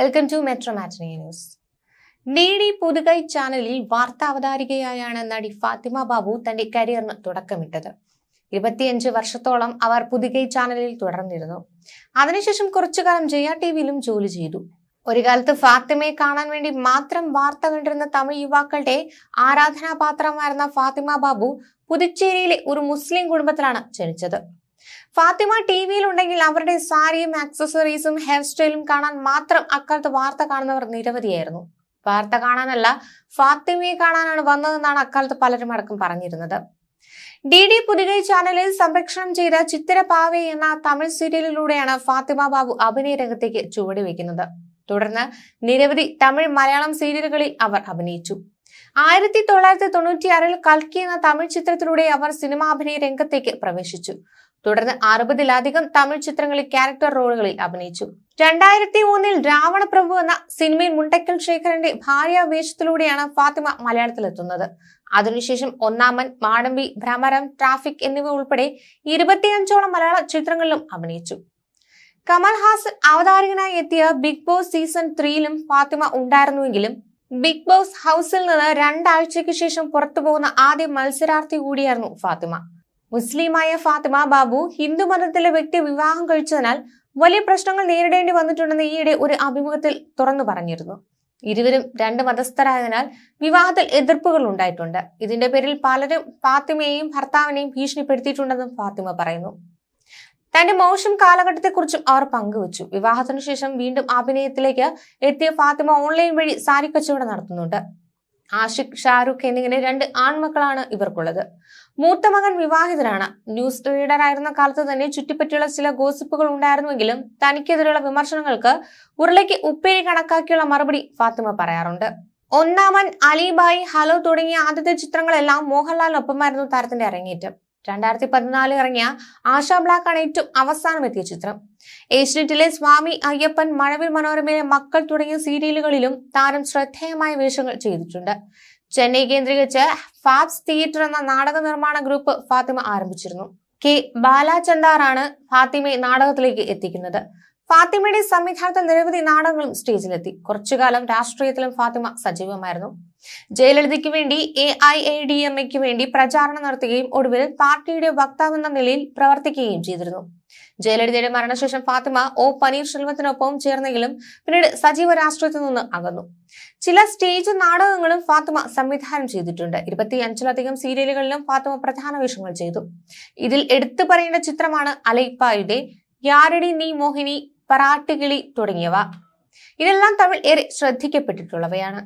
Welcome to Metro Matinee News. നേടി പുതുകൈ ചാനലിൽ വാർത്താ അവതാരികയായാണ് നടി ഫാത്തിമ ബാബു തന്റെ കരിയറിന് തുടക്കമിട്ടത്. ഇരുപത്തിയഞ്ച് വർഷത്തോളം അവർ പുതുകൈ ചാനലിൽ തുടർന്നിരുന്നു. അതിനുശേഷം കുറച്ചു കാലം ജയ ടി വിയിലും ജോലി ചെയ്തു. ഒരു കാലത്ത് ഫാത്തിമയെ കാണാൻ വേണ്ടി മാത്രം വാർത്ത കണ്ടിരുന്ന തമിഴ് യുവാക്കളുടെ ആരാധനാപാത്രമായിരുന്ന ഫാത്തിമ ബാബു പുതുച്ചേരിയിലെ ഒരു മുസ്ലിം കുടുംബത്തിലാണ് ജനിച്ചത്. ഫാത്തിമ ടി വിയിലുണ്ടെങ്കിൽ അവരുടെ സാരിയും ആക്സസറീസും ഹെയർ സ്റ്റൈലും കാണാൻ മാത്രം അക്കാലത്ത് വാർത്ത കാണുന്നവർ നിരവധിയായിരുന്നു. വാർത്ത കാണാനല്ല ഫാത്തിമയെ കാണാനാണ് വന്നതെന്നാണ് അക്കാലത്ത് പലരും അടക്കം പറഞ്ഞിരുന്നത്. ഡി ഡി പുതുകൈ ചാനലിൽ സംരക്ഷണം ചെയ്ത ചിത്തിരപാവെ എന്ന തമിഴ് സീരിയലിലൂടെയാണ് ഫാത്തിമ ബാബു അഭിനയ രംഗത്തേക്ക് ചുവടുവെക്കുന്നത്. തുടർന്ന് നിരവധി തമിഴ് മലയാളം സീരിയലുകളിൽ അവർ അഭിനയിച്ചു. ആയിരത്തി തൊള്ളായിരത്തി തൊണ്ണൂറ്റിയാറിൽ കൽക്കി എന്ന തമിഴ് ചിത്രത്തിലൂടെ അവർ സിനിമാഭിനയ രംഗത്തേക്ക് പ്രവേശിച്ചു. തുടർന്ന് അറുപതിലധികം തമിഴ് ചിത്രങ്ങളിൽ ക്യാരക്ടർ റോളുകളിൽ അഭിനയിച്ചു. രണ്ടായിരത്തി മൂന്നിൽ രാവണപ്രഭു എന്ന സിനിമയിൽ മുണ്ടക്കൽ ശേഖരന്റെ ഭാര്യ വേഷത്തിലൂടെയാണ് ഫാത്തിമ മലയാളത്തിലെത്തുന്നത്. അതിനുശേഷം ഒന്നാമൻ മാടമ്പി ഭ്രമരം ട്രാഫിക് എന്നിവ ഉൾപ്പെടെ ഇരുപത്തിയഞ്ചോളം മലയാള ചിത്രങ്ങളിലും അഭിനയിച്ചു. കമൽഹാസൻ അവതാരകനായി എത്തിയ ബിഗ് ബോസ് സീസൺ ത്രീയിലും ഫാത്തിമ ഉണ്ടായിരുന്നുവെങ്കിലും ബിഗ് ബോസ് ഹൗസിൽ നിന്ന് രണ്ടാഴ്ചയ്ക്ക് ശേഷം പുറത്തു പോകുന്ന ആദ്യ മത്സരാർത്ഥി കൂടിയായിരുന്നു ഫാത്തിമ. മുസ്ലിമായ ഫാത്തിമ ബാബു ഹിന്ദു മതത്തിലെ വ്യക്തി വിവാഹം കഴിച്ചതിനാൽ വലിയ പ്രശ്നങ്ങൾ നേരിടേണ്ടി വന്നിട്ടുണ്ടെന്ന് ഈയിടെ ഒരു അഭിമുഖത്തിൽ തുറന്നു പറഞ്ഞിരുന്നു. ഇരുവരും രണ്ട് മതസ്ഥരായതിനാൽ വിവാഹത്തിൽ എതിർപ്പുകൾ ഉണ്ടായിട്ടുണ്ട്. ഇതിന്റെ പേരിൽ പലരും ഫാത്തിമയെയും ഭർത്താവിനെയും ഭീഷണിപ്പെടുത്തിയിട്ടുണ്ടെന്നും ഫാത്തിമ പറയുന്നു. തന്റെ മോശം കാലഘട്ടത്തെക്കുറിച്ചും അവർ പങ്കുവച്ചു. വിവാഹത്തിനു ശേഷം വീണ്ടും അഭിനയത്തിലേക്ക് എത്തിയ ഫാത്തിമ ഓൺലൈൻ വഴി സാരി കച്ചവടം നടത്തുന്നുണ്ട്. ആഷിഖ് ഷാരൂഖ് എന്നിങ്ങനെ രണ്ട് ആൺമക്കളാണ് ഇവർക്കുള്ളത്. മൂത്ത മകൻ വിവാഹിതനാണ്. ന്യൂസ് റീഡർ ആയിരുന്ന കാലത്ത് തന്നെ ചുറ്റിപ്പറ്റിയുള്ള ചില ഗോസിപ്പുകൾ ഉണ്ടായിരുന്നുവെങ്കിലും തനിക്കെതിരെയുള്ള വിമർശനങ്ങൾക്ക് ഉരുളയ്ക്ക് ഉപ്പേരി കണക്കാക്കിയുള്ള മറുപടി ഫാത്തിമ പറയാറുണ്ട്. ഒന്നാമൻ അലിബായി ഹലോ തുടങ്ങിയ ആദ്യത്തെ ചിത്രങ്ങളെല്ലാം മോഹൻലാലിനൊപ്പമായിരുന്നു താരത്തിന്റെ അരങ്ങേറ്റം. രണ്ടായിരത്തി പതിനാലിൽ ഇറങ്ങിയ ആശാ ബ്ലാക്ക് ആണ് ഏറ്റവും അവസാനം എത്തിയ ചിത്രം. ഏഷ്യനെറ്റിലെ സ്വാമി അയ്യപ്പൻ മഴവിൽ മനോരമയിലെ മക്കൾ തുടങ്ങിയ സീരിയലുകളിലും താരം ശ്രദ്ധേയമായ വേഷങ്ങൾ ചെയ്തിട്ടുണ്ട്. ചെന്നൈ കേന്ദ്രീകരിച്ച് ഫാബ്സ് തിയേറ്റർ എന്ന നാടക നിർമ്മാണ ഗ്രൂപ്പ് ഫാത്തിമ ആരംഭിച്ചിരുന്നു. കെ ബാലാചന്ദാറാണ് ഫാത്തിമയെ നാടകത്തിലേക്ക് എത്തിക്കുന്നത്. ഫാത്തിമയുടെ സംവിധാനത്തിൽ നിരവധി നാടകങ്ങളും സ്റ്റേജിലെത്തി. കുറച്ചുകാലം രാഷ്ട്രീയത്തിലും ഫാത്തിമ സജീവമായിരുന്നു. ജയലളിതയ്ക്ക് വേണ്ടി A I A D M എക്ക് വേണ്ടി പ്രചാരണം നടത്തുകയും ഒടുവിൽ പാർട്ടിയുടെ വക്താവെന്ന നിലയിൽ പ്രവർത്തിക്കുകയും ചെയ്തിരുന്നു. ജയലളിതയുടെ മരണശേഷം ഫാത്തിമ ഒ. പനീർശെൽവത്തിനൊപ്പം ചേർന്നെങ്കിലും പിന്നീട് സജീവ രാഷ്ട്രീയത്തിൽ നിന്ന് അകന്നു. ചില സ്റ്റേജ് നാടകങ്ങളും ഫാത്തിമ സംവിധാനം ചെയ്തിട്ടുണ്ട്. ഇരുപത്തിയഞ്ചിലധികം സീരിയലുകളിലും ഫാത്തിമ പ്രധാന വേഷങ്ങൾ ചെയ്തു. ഇതിൽ എടുത്തു പറയേണ്ട ചിത്രമാണ് അലൈപ്പായുടെ യാരടി നീ മോഹിനി പറാട്ടുകിളി തുടങ്ങിയവ. ഇതെല്ലാം തമിഴ് ഏറെ ശ്രദ്ധിക്കപ്പെട്ടിട്ടുള്ളവയാണ്.